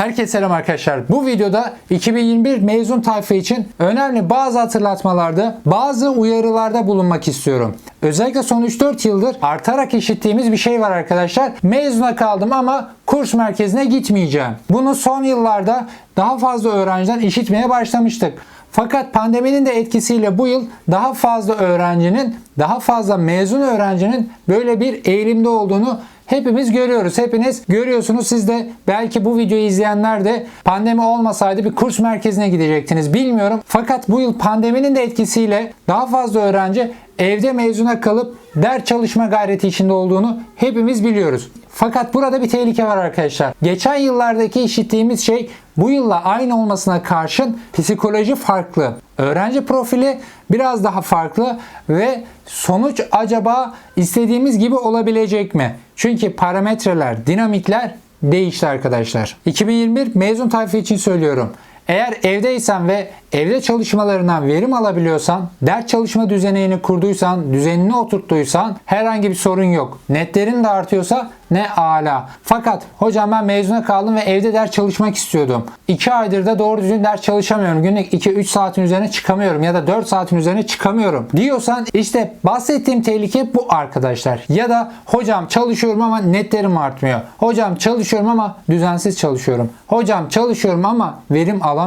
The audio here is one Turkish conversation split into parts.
Herkese selam arkadaşlar. Bu videoda 2021 mezun tayfa için önemli bazı hatırlatmalarda, bazı uyarılarda bulunmak istiyorum. Özellikle son 3-4 yıldır artarak işittiğimiz bir şey var arkadaşlar. Mezuna kaldım ama kurs merkezine gitmeyeceğim. Bunu son yıllarda daha fazla öğrenciden işitmeye başlamıştık. Fakat pandeminin de etkisiyle bu yıl daha fazla öğrencinin, daha fazla mezun öğrencinin böyle bir eğilimde olduğunu hepimiz görüyoruz. Hepiniz görüyorsunuz. Siz de belki bu videoyu izleyenler de pandemi olmasaydı bir kurs merkezine gidecektiniz. Bilmiyorum. Fakat bu yıl pandeminin de etkisiyle daha fazla öğrenci evde mezuna kalıp ders çalışma gayreti içinde olduğunu hepimiz biliyoruz. Fakat burada bir tehlike var arkadaşlar. Geçen yıllardaki işittiğimiz şey bu yılla aynı olmasına karşın psikoloji farklı. Öğrenci profili biraz daha farklı ve sonuç acaba istediğimiz gibi olabilecek mi? Çünkü parametreler, dinamikler değişti arkadaşlar. 2021 mezun tayfa için söylüyorum. Eğer evdeysen ve evde çalışmalarından verim alabiliyorsan, ders çalışma düzenini kurduysan, düzenini oturttuysan herhangi bir sorun yok. Netlerin de artıyorsa ne ala. Fakat hocam ben mezuna kaldım ve evde ders çalışmak istiyordum. 2 aydır da doğru düzgün ders çalışamıyorum. Günlük 2-3 saatin üzerine çıkamıyorum ya da 4 saatin üzerine çıkamıyorum diyorsan işte bahsettiğim tehlike bu arkadaşlar. Ya da hocam çalışıyorum ama netlerim artmıyor. Hocam çalışıyorum ama düzensiz çalışıyorum. Hocam çalışıyorum ama verim alamıyorum.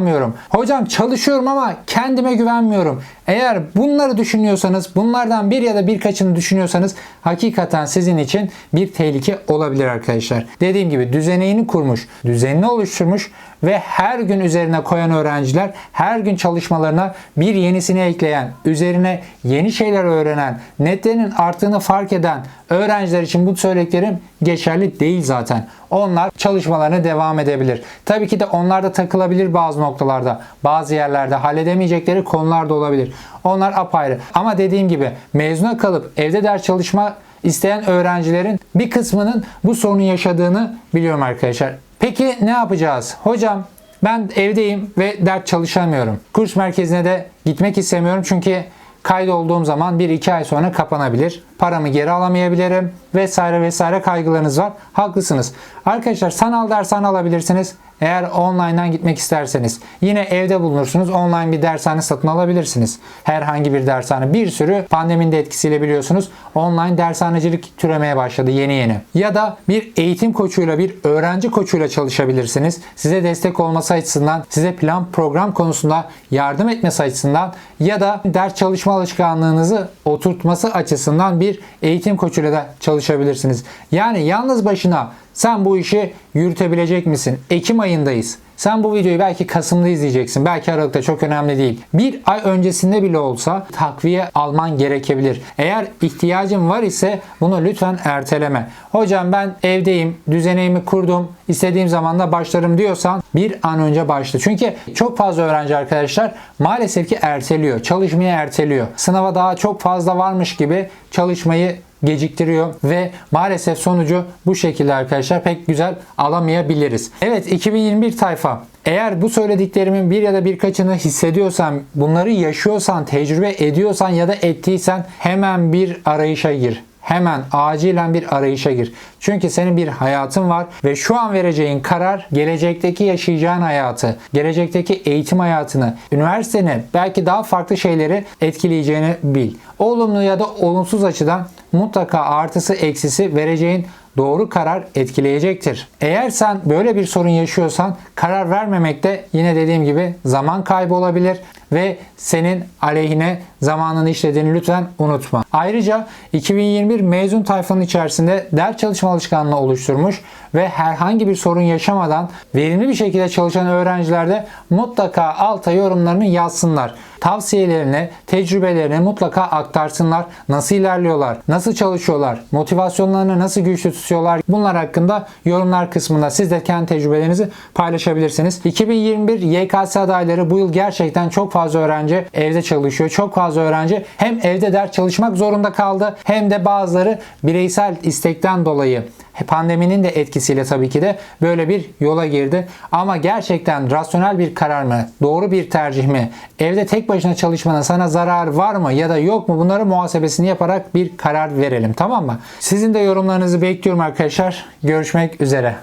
Hocam çalışıyorum ama kendime güvenmiyorum. Eğer bunları düşünüyorsanız, bunlardan bir ya da birkaçını düşünüyorsanız hakikaten sizin için bir tehlike olabilir arkadaşlar. Dediğim gibi düzeneğini kurmuş, düzenini oluşturmuş ve her gün üzerine koyan öğrenciler her gün çalışmalarına bir yenisini ekleyen, üzerine yeni şeyler öğrenen, netlerinin arttığını fark eden öğrenciler için bu söylediklerim geçerli değil zaten. Onlar çalışmalarına devam edebilir. Tabii ki de onlar da takılabilir bazı noktalarda. Bazı yerlerde halledemeyecekleri konular da olabilir. Onlar apayrı. Ama dediğim gibi mezuna kalıp evde ders çalışma isteyen öğrencilerin bir kısmının bu sorunu yaşadığını biliyorum arkadaşlar. Peki ne yapacağız? Hocam ben evdeyim ve ders çalışamıyorum. Kurs merkezine de gitmek istemiyorum çünkü kaydolduğum zaman 1-2 ay sonra kapanabilir. Paramı geri alamayabilirim vesaire vesaire kaygılarınız var. Haklısınız. Arkadaşlar sanal dershane alabilirsiniz. Eğer online'dan gitmek isterseniz yine evde bulunursunuz. Online bir dershane satın alabilirsiniz. Herhangi bir dershane. Bir sürü pandeminin de etkisiyle biliyorsunuz online dershanecilik türemeye başladı yeni yeni. Ya da bir eğitim koçuyla bir öğrenci koçuyla çalışabilirsiniz. Size destek olması açısından, size plan program konusunda yardım etmesi açısından ya da ders çalışma alışkanlığınızı oturtması açısından bir eğitim koçuyla da çalışabilirsiniz. Yani yalnız başına sen bu işi yürütebilecek misin? Ekim ayındayız. Sen bu videoyu belki Kasım'da izleyeceksin. Belki Aralık'ta çok önemli değil. Bir ay öncesinde bile olsa takviye alman gerekebilir. Eğer ihtiyacın var ise bunu lütfen erteleme. Hocam ben evdeyim, düzenimi kurdum, istediğim zaman da başlarım diyorsan bir an önce başla. Çünkü çok fazla öğrenci arkadaşlar maalesef ki erteliyor. Çalışmayı erteliyor. Sınava daha çok fazla varmış gibi çalışmayı geciktiriyor ve maalesef sonucu bu şekilde arkadaşlar pek güzel alamayabiliriz. Evet 2021 tayfa eğer bu söylediklerimin bir ya da birkaçını hissediyorsan, bunları yaşıyorsan, tecrübe ediyorsan ya da ettiysen hemen bir arayışa gir. Hemen acilen bir arayışa gir. Çünkü senin bir hayatın var ve şu an vereceğin karar gelecekteki yaşayacağın hayatı, gelecekteki eğitim hayatını, üniversiteni belki daha farklı şeyleri etkileyeceğini bil. Olumlu ya da olumsuz açıdan mutlaka artısı eksisi vereceğin doğru karar etkileyecektir. Eğer sen böyle bir sorun yaşıyorsan karar vermemekte yine dediğim gibi zaman kaybı olabilir ve senin aleyhine zamanını işlediğini lütfen unutma. Ayrıca 2021 mezun tayfanın içerisinde ders çalışma alışkanlığı oluşturmuş ve herhangi bir sorun yaşamadan verimli bir şekilde çalışan öğrenciler de mutlaka alta yorumlarını yazsınlar. Tavsiyelerini, tecrübelerini mutlaka aktarsınlar. Nasıl ilerliyorlar, nasıl çalışıyorlar, motivasyonlarını nasıl güçlü tutuyorlar. Bunlar hakkında yorumlar kısmında siz de kendi tecrübelerinizi paylaşabilirsiniz. 2021 YKS adayları bu yıl gerçekten çok fazla öğrenci evde çalışıyor. Çok fazla öğrenci hem evde ders çalışmak zorunda kaldı hem de bazıları bireysel istekten dolayı pandeminin de etkisiyle tabii ki de böyle bir yola girdi. Ama gerçekten rasyonel bir karar mı? Doğru bir tercih mi? Evde tek başına çalışmanın sana zarar var mı ya da yok mu? Bunları muhasebesini yaparak bir karar verelim. Tamam mı? Sizin de yorumlarınızı bekliyorum arkadaşlar. Görüşmek üzere.